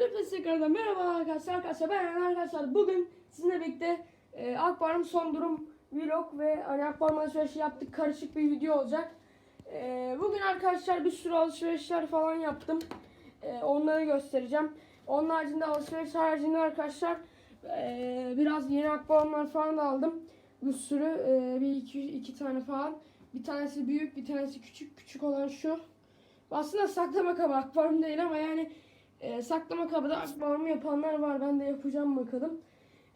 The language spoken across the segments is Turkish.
Hepiniz tekrardan merhaba arkadaşlar. Arkadaşlar ben Eren arkadaşlar. Bugün sizinle birlikte e, Akbar'ın son durum vlog ve hani Akbar'ın alışverişi yaptık. Karışık bir video olacak. E, bugün arkadaşlar bir sürü alışverişler falan yaptım. E, onları göstereceğim. Onun haricinde alışveriş haricinde arkadaşlar e, biraz yeni akbarlar falan da aldım. Bir sürü e, bir iki, iki tane falan. Bir tanesi büyük bir tanesi küçük. Küçük olan şu. Aslında saklama kabı akvaryum değil ama yani e, saklama kabı da akvaryum yapanlar var. Ben de yapacağım bakalım.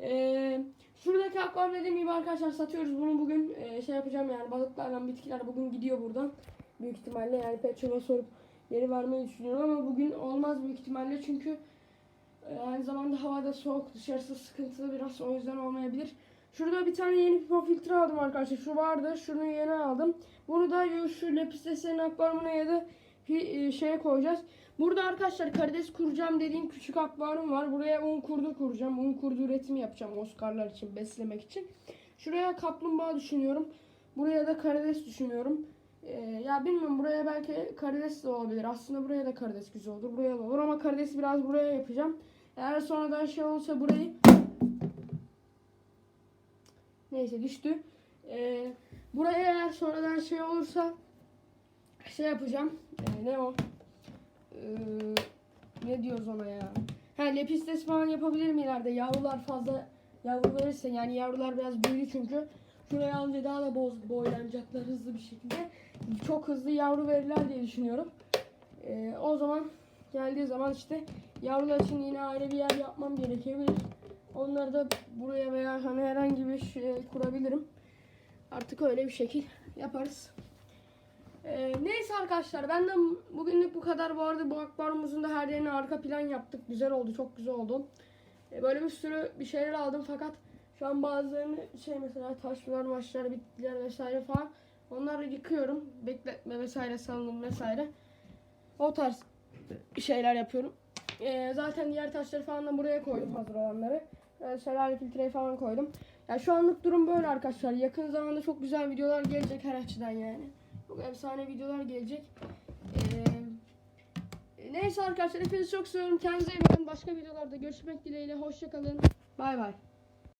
E, şuradaki akvaryum dediğim gibi arkadaşlar satıyoruz. Bunu bugün e, şey yapacağım yani balıklarla bitkiler bugün gidiyor buradan. Büyük ihtimalle yani pet shop'a sorup geri vermeyi düşünüyorum ama bugün olmaz büyük ihtimalle çünkü e, aynı zamanda havada soğuk dışarısı sıkıntılı biraz o yüzden olmayabilir. Şurada bir tane yeni pipo filtre aldım arkadaşlar. Şu vardı. Şunu yeni aldım. Bunu da şu lepistesenin akvaryumuna ya da şeye koyacağız. Burada arkadaşlar karides kuracağım dediğim küçük akvaryum var. Buraya un kurdu kuracağım. Un kurdu üretimi yapacağım Oscar'lar için beslemek için. Şuraya kaplumbağa düşünüyorum. Buraya da karides düşünüyorum. Ee, ya bilmiyorum buraya belki karides de olabilir. Aslında buraya da karides güzel olur. Buraya da olur ama karidesi biraz buraya yapacağım. Eğer sonradan şey olursa burayı Neyse düştü. Ee, buraya eğer sonradan şey olursa şey yapacağım. Ee, ne o? Ee, ne diyoruz ona ya? Ha lepistes falan yapabilirim ileride. Yavrular fazla yavru verirse yani yavrular biraz büyüdü çünkü. Şuraya alınca daha da boz, boylanacaklar hızlı bir şekilde. Çok hızlı yavru verirler diye düşünüyorum. Ee, o zaman geldiği zaman işte yavrular için yine ayrı bir yer yapmam gerekebilir. Onları da buraya veya hani herhangi bir şey kurabilirim. Artık öyle bir şekil yaparız. Ee, neyse arkadaşlar ben de bugünlük bu kadar. Bu arada bu akvaryumumuzun da her yerine arka plan yaptık. Güzel oldu, çok güzel oldu. Ee, böyle bir sürü bir şeyler aldım fakat şu an bazılarını şey mesela taşlar, maçlar, bitkiler vesaire falan onları yıkıyorum. Bekletme vesaire salınım vesaire. O tarz şeyler yapıyorum. Ee, zaten diğer taşları falan da buraya koydum hazır olanları. Ee, şelale filtreyi falan koydum. Ya şu anlık durum böyle arkadaşlar. Yakın zamanda çok güzel videolar gelecek her açıdan yani. Çok efsane videolar gelecek. Ee, neyse arkadaşlar hepinizi çok seviyorum. Kendinize iyi bakın. Başka videolarda görüşmek dileğiyle. Hoşçakalın. Bay bay.